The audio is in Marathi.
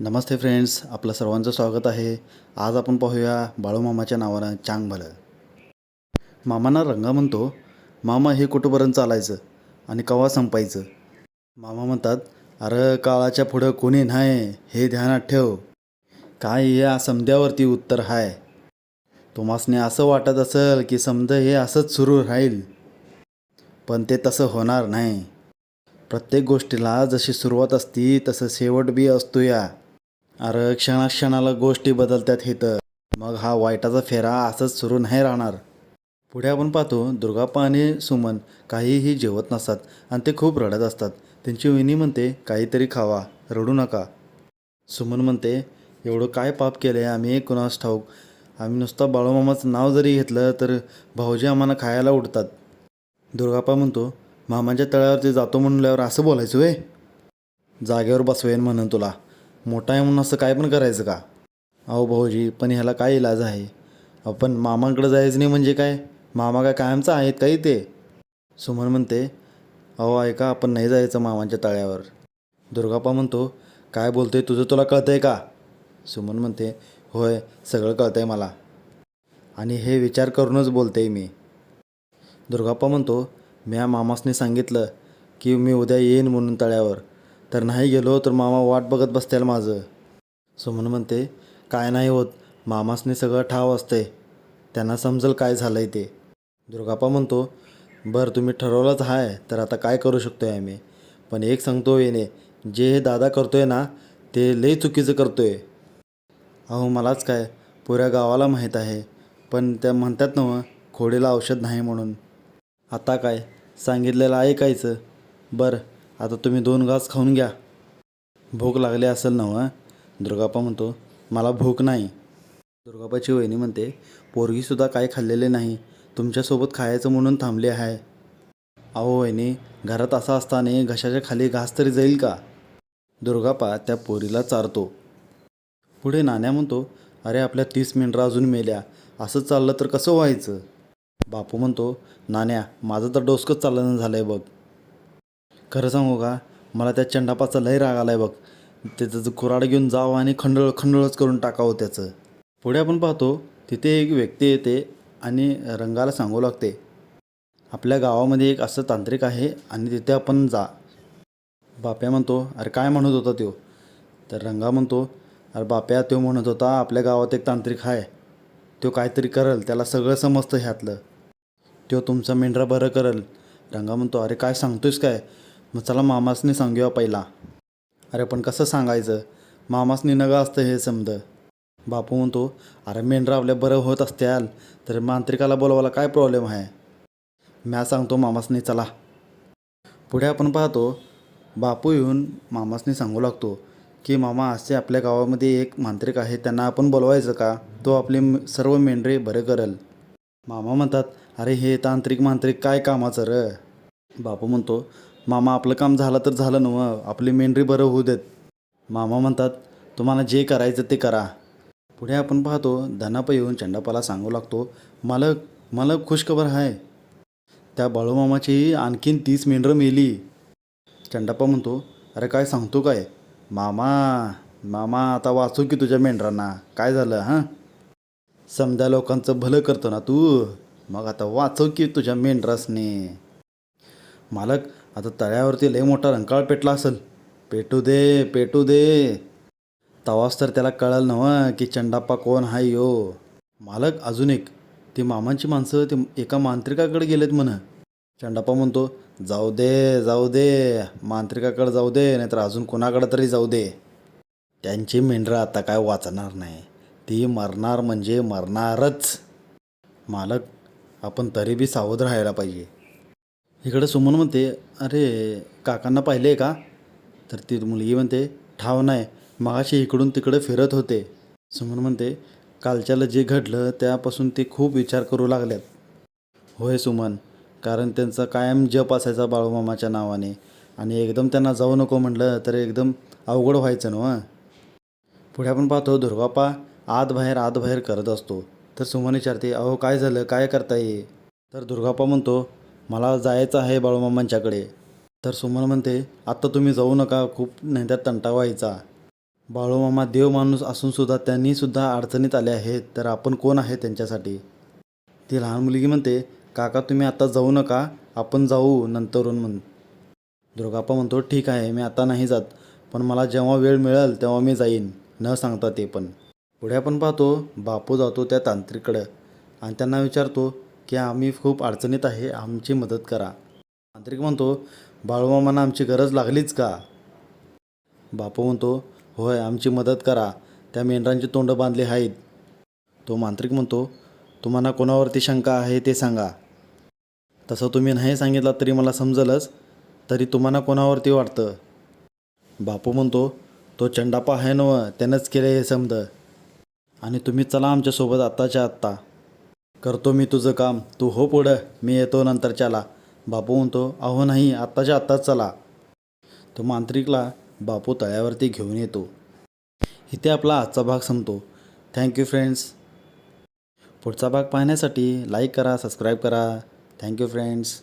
नमस्ते फ्रेंड्स आपलं सर्वांचं स्वागत आहे. आज आपण पाहूया बाळूमामाच्या नावानं चांग भलं. मामांना रंगा म्हणतो मामा हे कुठंपर्यंत चालायचं आणि कवा संपायचं? मामा म्हणतात अरे काळाच्या पुढं कोणी नाही हे ध्यानात ठेव. काय या समद्यावरती उत्तर हाय? तुम्हासने असं वाटत असेल की समद हे असंच सुरू राहील. पण ते तसं होणार नाही. प्रत्येक गोष्टीला जशी सुरुवात असती तसं शेवट बी असतो या अरे क्षणाक्षणाला गोष्टी बदलतात तर. मग हा वाईटाचा फेरा असंच सुरू नाही राहणार. पुढे आपण पाहतो दुर्गाप्पा आणि सुमन काहीही जेवत नसतात आणि ते खूप रडत असतात. त्यांची विनी म्हणते काहीतरी खावा रडू नका. सुमन म्हणते एवढं काय पाप केलं आहे आम्ही कुणास ठाऊक. आम्ही नुसतं बाळूमामाचं नाव जरी घेतलं तर भाऊजी आम्हाला खायला उडतात. दुर्गाप्पा म्हणतो मामाच्या तळ्यावरती जातो म्हणल्यावर असं बोलायचं वे जागेवर बसवेन म्हणून तुला. मोठा आहे म्हणून असं काय पण करायचं का? अहो भाऊजी पण ह्याला काय इलाज आहे? आपण मामाकडं जायचं नाही म्हणजे काय? मामा काय कायमचा आहेत काही ते सुमन म्हणते अहो ऐका आपण नाही जायचं मामांच्या तळ्यावर. दुर्गाप्पा म्हणतो काय बोलतोय तुझं तुला कळतंय का? सुमन म्हणते होय सगळं कळतंय मला. आणि हे विचार करूनच बोलते मी. दुर्गाप्पा म्हणतो म्या मामासने सांगितलं की मी उद्या येईन म्हणून तळ्यावर. तर नाही गेलो तर मामा वाट बघत बसतील माझं. सुमन म्हणते काय नाही होत मामासने सगळं ठाव असते त्यांना समजेल काय झालं आहे ते. दुर्गाप्पा म्हणतो बरं तुम्ही ठरवलंच आहे तर आता काय करू शकतो आहे आम्ही? पण एक सांगतो येणे जे हे दादा करतो आहे ना ते लई चुकीचं करतो आहे अहो मलाच काय? पुऱ्या गावाला माहीत आहे. पण त्या म्हणतात ना खोडीला औषध नाही म्हणून. आता काय? सांगितलेलं ऐकायचं बरं आता तुम्ही दोन घास खाऊन घ्या. भूक लागली असेल ना हो, दुर्गाप्पा म्हणतो मला भूक नाही. दुर्गाप्पाची वहिनी म्हणते पोरगीसुद्धा काय खाल्लेले नाही. तुमच्यासोबत खायचं म्हणून थांबले आहे. अहो वहिनी घरात असं असताना घशाच्या खाली घास तरी जाईल का? दुर्गाप्पा त्या पोरीला चारतो. पुढे नाण्या म्हणतो अरे आपल्या तीस मिनटं अजून मेल्या. असं चाललं तर कसं व्हायचं? बापू म्हणतो नाण्या माझं तर डोसकंच चाललं झालं आहे बघ. खरं सांगू का? मला त्या चंडापाचा लय राग आला आहे बघ त्याचं कुराड घेऊन जावं आणि खंडळ खंडळच करून टाकावं त्याचं. पुढे आपण पाहतो तिथे एक व्यक्ती येते आणि रंगाला सांगू लागते. आपल्या गावामध्ये एक असं तांत्रिक आहे आणि तिथे आपण जा. बाप्या म्हणतो अरे काय म्हणत होता तो तर रंगा म्हणतो अरे बाप्या तो म्हणत होता आपल्या गावात एक तांत्रिक आहे तो काहीतरी करल त्याला सगळं समजतं ह्यातलं. तो तुमचा मेंढरा बरं करल. रंगा म्हणतो अरे काय सांगतोयस काय? मग चला मामासनी सांगूया पहिला. अरे पण कसं सांगायचं? मामासनी नगा असतं हे समद. बापू म्हणतो अरे मेंढरा आपल्या बरं होत असत्याल तर मांत्रिकाला बोलवायला काय प्रॉब्लेम आहे? म्या सांगतो मामासनी चला. पुढे आपण पाहतो बापू येऊन मामासनी सांगू लागतो की मामा असे आपल्या गावामध्ये एक मांत्रिक आहे त्यांना आपण बोलवायचं का? तो आपले सर्व मेंढरे बरे करेल. मामा म्हणतात अरे हे तांत्रिक मांत्रिक काय कामाचं र? बापू म्हणतो मामा आपलं काम झालं तर झालं नव आपली मेंढरी बरं होऊ देत. मामा म्हणतात तुम्हाला जे करायचं ते करा. पुढे आपण पाहतो धनाप येऊन चंडापाला सांगू लागतो मालक मालक खुशखबर आहे त्या बाळूमामाची आणखीन तीस मेंढरं मेली. चंडापा म्हणतो अरे काय सांगतो काय? मामा मामा आता वाचू की तुझ्या मेंढरांना. काय झालं हां? समजा लोकांचं भलं करतो ना तू मग आता वाचव की तुझ्या मेंढरासने. मालक आता तळ्यावरती लय मोठा रंकाळ पेटला असेल. पेटू दे पेटू दे. तवाच तर त्याला कळलं नव्हं की चंडाप्पा कोण हाय यो. मालक अजून एक. ती मामांची माणसं ते एका मांत्रिकाकडे गेलेत म्हण. चंडाप्पा म्हणतो जाऊ दे जाऊ दे. मांत्रिकाकडे जाऊ दे नाहीतर अजून कोणाकडे तरी जाऊ दे. त्यांची मेंढरं आता काय वाचणार नाही. ती मरणार म्हणजे मरणारच. मालक आपण तरी बी सावध राहायला पाहिजे. इकडं सुमन म्हणते अरे काकांना पाहिले आहे का? तर ती मुलगी म्हणते ठाव नाही मगाशी इकडून तिकडे फिरत होते. सुमन म्हणते कालच्याला जे घडलं त्यापासून ते खूप विचार करू लागल्यात. होय सुमन कारण त्यांचा कायम जप असायचा बाळूमामाच्या नावाने आणि एकदम त्यांना जाऊ नको म्हटलं तर एकदम अवघड व्हायचं ना पुढे आपण पाहतो दुर्गाप्पा आत बाहेर आत बाहेर करत असतो. तर सुमन विचारते अहो काय झालं? काय करता ये तर दुर्गाप्पा म्हणतो मला जायचं आहे बाळूमामांच्याकडे. तर सुमन म्हणते आत्ता तुम्ही जाऊ नका खूप नेत्यात तंटा व्हायचा बाळूमामा देव माणूस असूनसुद्धा त्यांनीसुद्धा अडचणीत आले आहेत तर आपण कोण आहे त्यांच्यासाठी? ती लहान मुलगी म्हणते काका तुम्ही आता जाऊ नका आपण जाऊ नंतरून म्हण दुर्गाप्पा म्हणतो ठीक आहे मी आता नाही जात पण मला जेव्हा वेळ मिळेल तेव्हा मी जाईन न सांगता ते पण. पुढे आपण पाहतो बापू जातो त्या तांत्रिककडं आणि त्यांना विचारतो की आम्ही खूप अडचणीत आहे आमची मदत करा. तांत्रिक म्हणतो बाळूमामांना आमची गरज लागलीच का? बापू म्हणतो होय आमची मदत करा. त्या मेंढरांची तोंडं बांधली आहेत. तो मांत्रिक म्हणतो तुम्हाला कोणावरती शंका आहे ते सांगा. तसं तुम्ही नाही सांगितलं तरी मला समजलंच तरी तुम्हाला कोणावरती वाटतं? बापू म्हणतो तो चंडापा आहे नव त्यानंच केलं हे समजं. आणि तुम्ही चला आमच्यासोबत आत्ताच्या आत्ता. करतो मी तुझं काम. तू हो पुढं. मी येतो नंतरच्याला. बापू म्हणतो अहो नाही आत्ताच्या आत्ताच चला. तो मांत्रिकला बापू तळ्यावरती घेऊन येतो. इथे आपला आजचा भाग संपतो. थँक्यू फ्रेंड्स पुढचा भाग पाहण्यासाठी लाईक करा सबस्क्राईब करा. Thank you friends